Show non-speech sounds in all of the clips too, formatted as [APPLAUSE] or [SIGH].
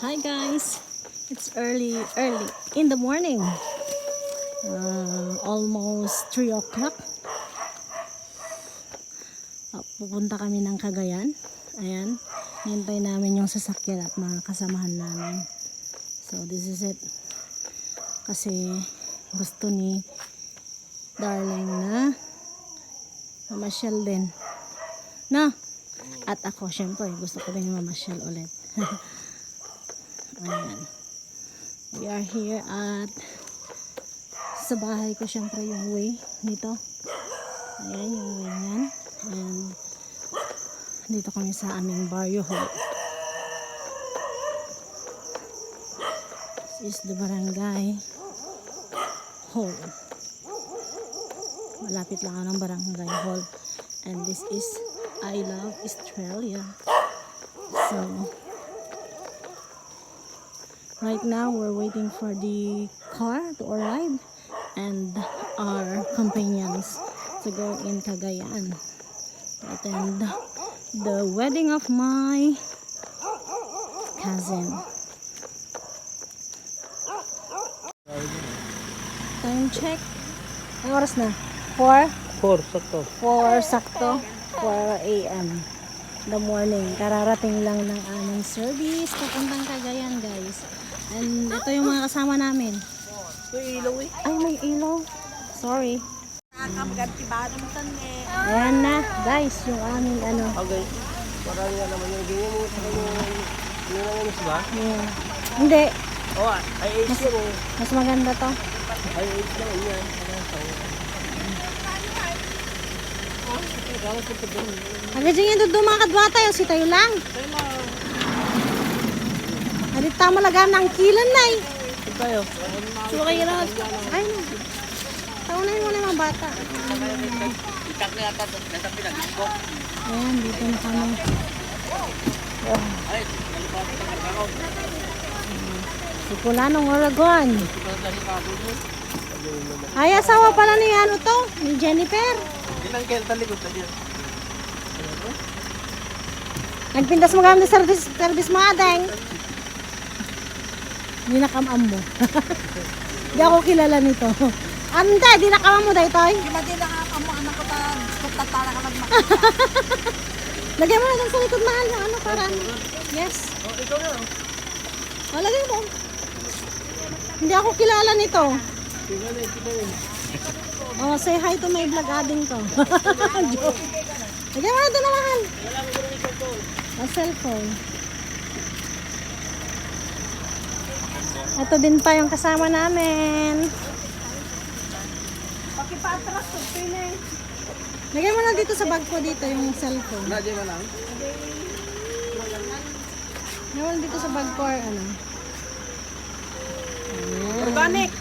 Hi guys! It's early, early in the morning. Uh, almost 3 o'clock. Ah, pupunta kami ng Cagayan. Ayan. Hintay namin yung sasakyan at mga kasamahan namin. So this is it. Kasi gusto ni Darling na mamasyal din. Na? At ako, syempre, gusto ko din mamasyal ulit. [LAUGHS] Ayan. We are here at sa bahay ko syempre yung way nito. Ayan yung way niyan. And dito kami sa aming barrio hall. This is the barangay hall. Malapit lang ng barangay hall. And this is I Love Australia. So, right now we're waiting for the car to arrive and our companions to go in Cagayan to attend the wedding of my cousin. Time check. Ang oras na? 4? 4, sakto. 4 sakto. 4 a.m. The morning. Kararating lang ng aming service. Papuntang Cagayan guys. And ito yung mga kasama namin. May ilaw eh. Ay, may ilaw. Sorry. Eh. Ayan na, guys, yung aming ano. Okay. Parang nga naman yung ganyan mo. Parang yung yung nanganis ba? Yung, hindi, oh, ay age yan eh. mas maganda to. Ay age lang yan. Agad yung yung dudumakad ba tayo, si tayo lang. Alit tama laga ng kilan na eh. Tayo. So kayo sakay na. Taunayin mo na yung mga bata. Itak na yata nasa pinag-isko. Ayan, dito na kami. Ay, ano pa ako nagkakaw? Si Pulanong Oragon. Ay, asawa pala ni ano to, ni Jennifer. Ilang kayo talikod na dyan? Nagpintas mo kami ng service, service mga deng. Hindi nakamam [LAUGHS] mo. Hindi ako kilala nito. Ante, di nakamam mo dahil toy. Di ba din ang amo anak ko ta tatara ka magmak. Lagyan mo na dun sa likod mahal yung ano para. Yes. Oh, ikaw na. O, lagay mo. Hindi ako kilala nito. Eh, tingnan eh. Oh, say hi to my vlog ading ko. [LAUGHS] Joke. Lagyan mo na dun na mahal. O, cellphone. Ito din pa yung kasama namin. Pakipatras ko pine. Lagay mo na dito sa bag ko dito yung cellphone. Nadya na lang. Lagay mo dito sa bag ko or ano. Organic.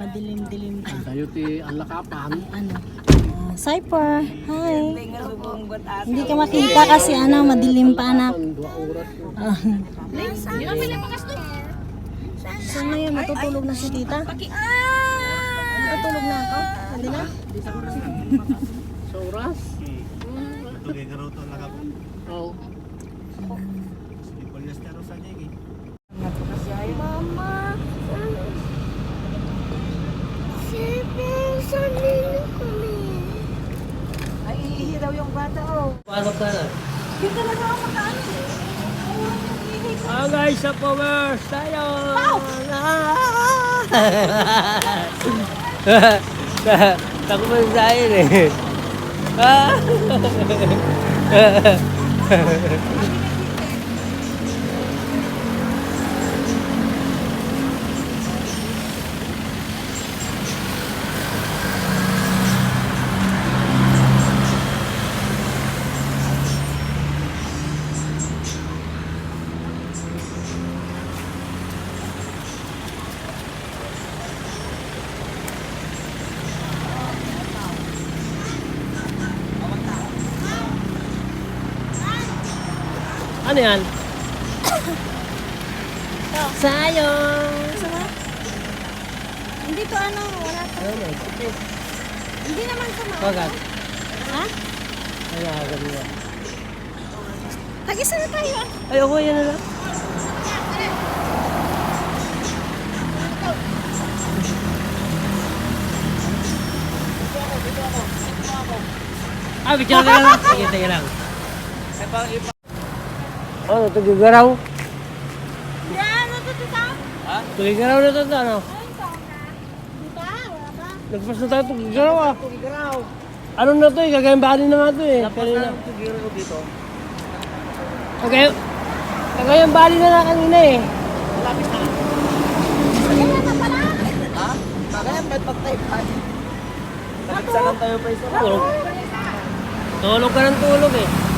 Madilim-dilim pa. Tayo ti ang lakapan. Ano? Uh, Cyper. Hi. Hindi ka makita kasi ano, madilim pa anak. Ah. Saan na yan? Matutulog na si tita? Matutulog na ako? Hindi na? Sa oras? Tugay ka raw ito ako. Oo. Di polyester sa niya eh. Mama, Siyempre, saan nila kami? Ay iihi daw yung bata oh. Pasok ka na. Dito na ako makaan. Ah guys, sa powers tayo! [LAUGHS] Takbo mo sa akin eh. [LAUGHS] Ano yan? Sayong! Sama? Hindi to ano, wala to. Ano yan? Hindi naman sama. Bagat. Ha? Ano nga ganyan? Tag-isa na tayo. Ay, ako yan na lang. Ah, bicara ka lang. Sige, sige lang. Ano, tugigaraw? Yan, ano to ta? Tugigaraw na ito, ano? Diba? Wala ba? Nagpas na tayo tugigaraw ah. Tugigaraw. Ano na to eh, gagawin bali na nga to eh. Kanina. Tugigaraw dito. Kagaya, kagayang bali na nga kanina eh. Malapit na. Ha? Kaya may pagtay pa. Nagsalan tayo pa isa. Tulog. Tulog ka ng tulog eh.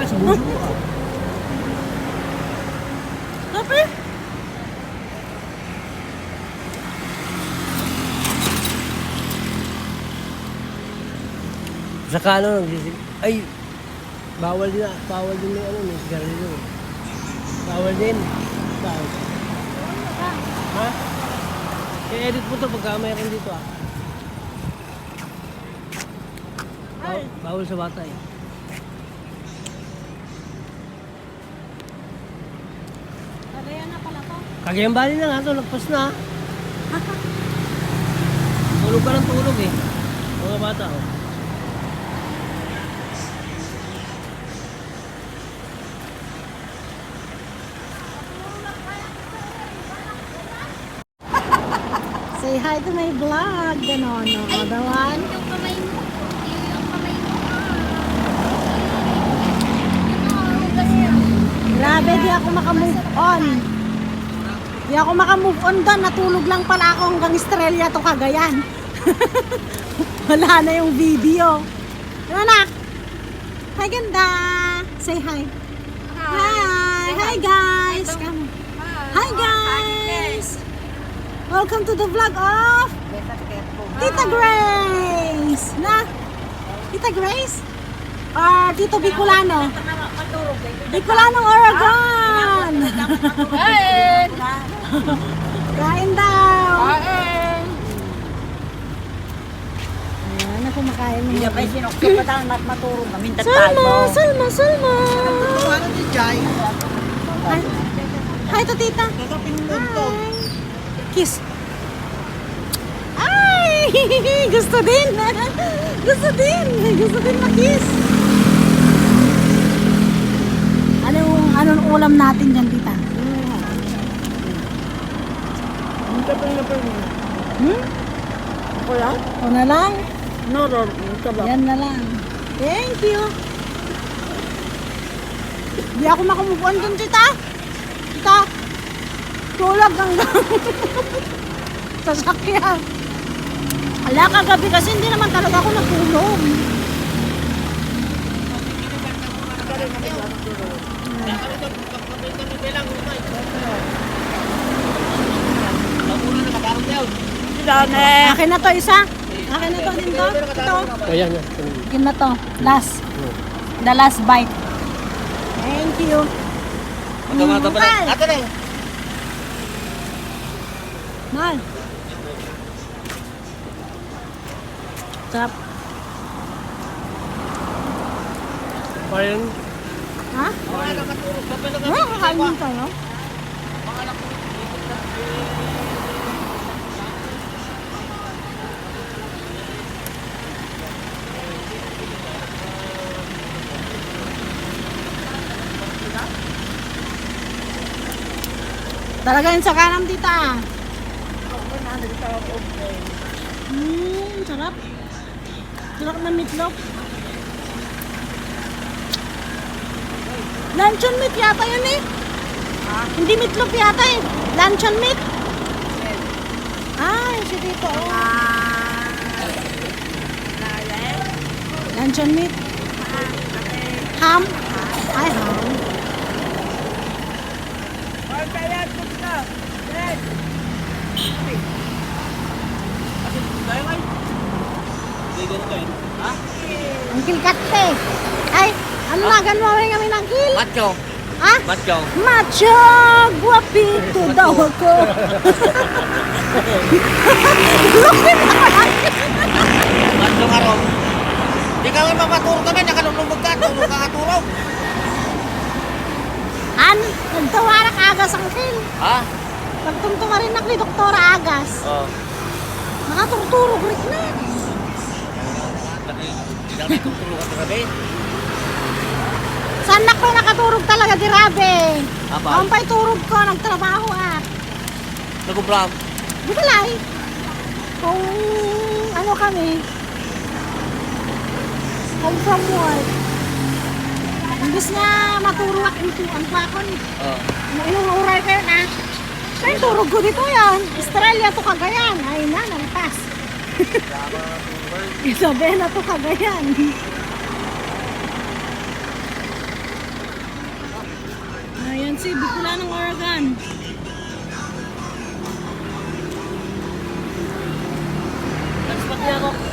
Buka, sumusuko ka. Kape? Saka ano, nagsisig... Ay! Bawal din, bawal din may ano, may sigarilyo. Bawal din. Bawal. Ha? I-edit mo to pagka mayroon dito ah. Bawal, bawal sa bata eh. Kagaya na pala to. Kagayang bali na nga to, lagpas na. [LAUGHS] tulog ka ng tulog eh. Mga bata oh. Say hi to my vlog, ganon, no? One. Yung kamay mo. Yung kamay mo. Grabe, di ako makamove on. Di ako makamove on doon. Natulog lang pala ako hanggang Estrella to Cagayan. [LAUGHS] Wala na yung video. Anak? Hi ganda. Say hi. Hi. Hi guys. Come. Hi guys. Welcome to the vlog of Tita Grace. Na? Tita Grace? Or Tito Bicolano? Bicolano, Oregon! Kain! Kain daw! Ayan, ako makain mo. Hindi niya pa sinukso pa tayo mat maturong kami. Salma! Salma! Salma! Ano ni Jai? Hi, Hi to tita. Hi. Kiss. Ay! [LAUGHS] Gusto din! Gusto din! Gusto din mag-kiss. Anong, ulam natin dyan, tita? Hmm? Ako lang? O na lang? No, no, ba? Yan na lang. Thank you. Hindi ako makamove dun, tita. Tita. Tulog hanggang [LAUGHS] sasakyan. Ala, kagabi kasi hindi naman talaga ako natulog. Dane! Akin na to isa. Akin na to din to. Ito. Ayan yan. Akin na to. Last. The last bite. Thank you. Magkamata pa Mahal. Ate na Mahal. Sarap. Ayan. Ha? Wala kakainin Talaga yung tita. Hmm, sarap. Sarap na meatloaf. Luncheon meat yata yun eh. Hindi meatloaf yata eh. Luncheon meat. Ah, yun si dito. Oh. Luncheon meat. Ham. Ay, ham. Hindi ganito eh. Ha? Ang na, rin kami ng kil. Macho. Ha? Macho. Macho! Guwapito daw ako. Macho ka ron. Di ka nga mapaturo kami, nakalulubog ka, tulog ka katuro. An, nagtawarak agas ang kil. Ha? Pagtumtuma rin ni Doktora Agas. Oo. Nakatuturo rin na. Hindi kami tuturo ka kami. Saan na ko nakaturog talaga di Rabe? Aba. Ang pa'y turog ko, nagtrabaho at. Nagubram. Di balay. Kung ano kami, home from work. Imbis na maturo ako dito, ang pakon. Oo. Ilang oray kayo na. Kaya turog ko dito yan. Australia to Cagayan. Ay na, nalpas. [LAUGHS] Isabela to Cagayan. NC, Bicola ng Oregon. Tapos pati.